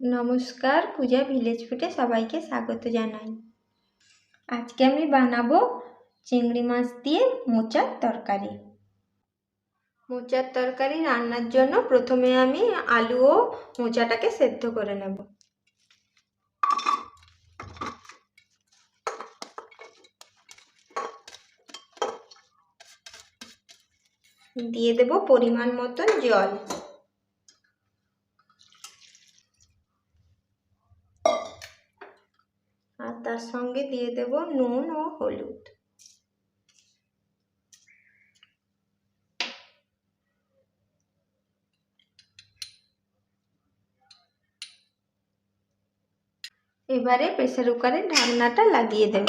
নমস্কার, পূজা ভিলেজ ফুটে সবাইকে স্বাগত জানাই। আজকে আমি বানাবো চিংড়ি মাছ দিয়ে মোচার তরকারি। মোচার তরকারি রান্নার জন্য প্রথমে আমি আলু ও মোচাটাকে সেদ্ধ করে নেব। দিয়ে দেব পরিমাণ মতন জল। তার সঙ্গে দিয়ে দেব নুন ও হলুদ। এবারে প্রেসার কুকারের ঢাকনাটা লাগিয়ে দেব।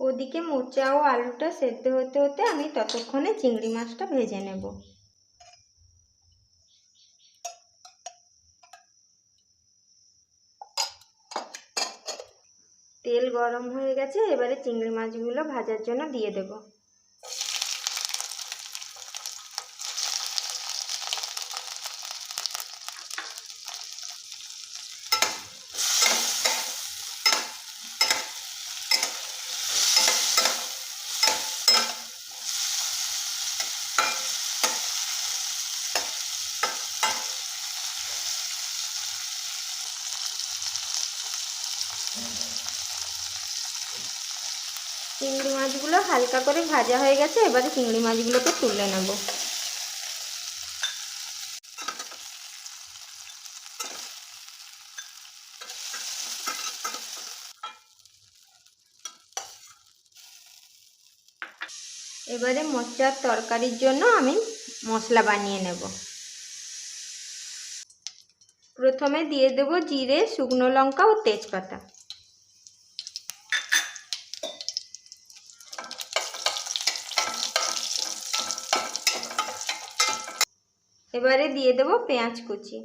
ওদিকে মোচা ও আলুটা সেদ্ধ হতে হতে আমি ততক্ষণে চিংড়ি মাছটা ভেজে নেব। তেল গরম হয়ে গেছে, এবারে চিংড়ি মাছগুলো ভাজার জন্য দিয়ে দেব। চিংড়ি মাছগুলো হালকা করে ভাজা হয়ে গেছে, এবারে চিংড়ি মাছগুলোকে তুলে নেব। এবারে মোচার তরকারির জন্য আমি মশলা বানিয়ে নেব। প্রথমে দিয়ে দেব জিরে, শুকনো লঙ্কা ও তেজপাতা। এবারে দিয়ে দেব পেঁয়াজ কুচি।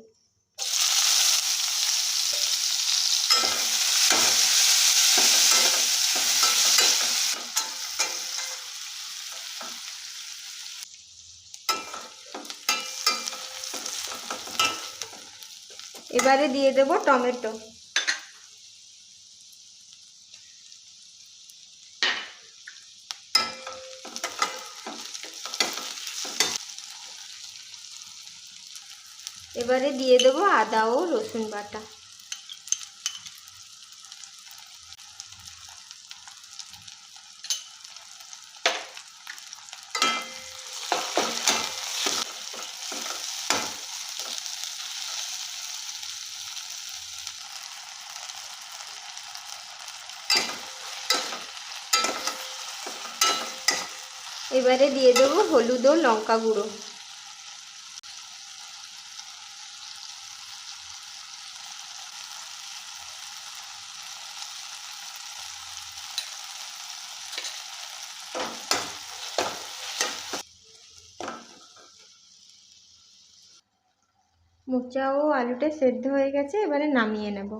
এবারে দিয়ে দেব টমেটো। এবারে দিয়ে দেব আদা ও রসুন বাটা। এবারে দিয়ে দেবো হলুদ ও লঙ্কা গুঁড়ো। মোচা ও আলুটা সেদ্ধ হয়ে গেছে, এবারে নামিয়ে নেব।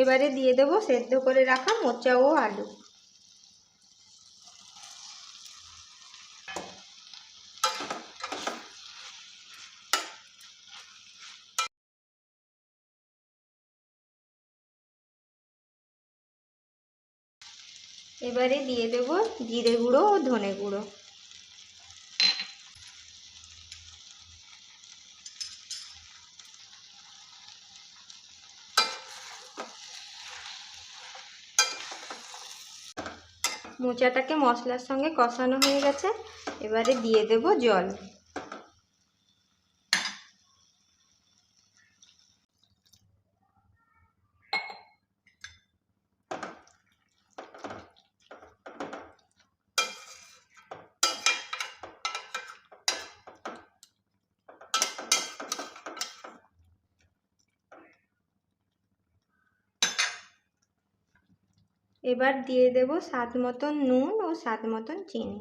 এবারে দিয়ে দেবো সেদ্ধ করে রাখা মোচা ও আলু। এবারে দিয়ে দেব জিরে গুঁড়ো ও ধনে গুঁড়ো। মোচাটাকে মশলার সঙ্গে কষানো হয়ে গেছে। এবারে দিয়ে দেব জল। এবার দিয়ে দেব স্বাদ মতন নুন ও স্বাদ মতন চিনি।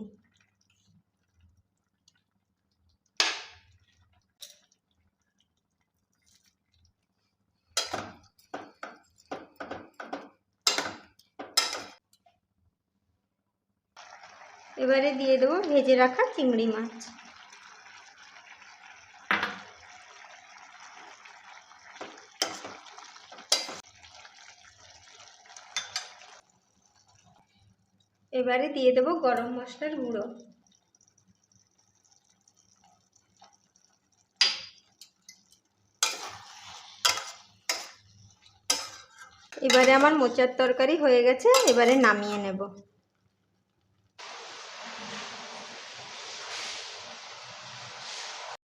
এবারে দিয়ে দেবো ভেজে রাখা চিংড়ি মাছ। এবারে দিয়ে দেব গরম মশলার গুঁড়ো। এবারে আমার মোচার তরকারি হয়ে গেছে, এবারে নামিয়ে নেব।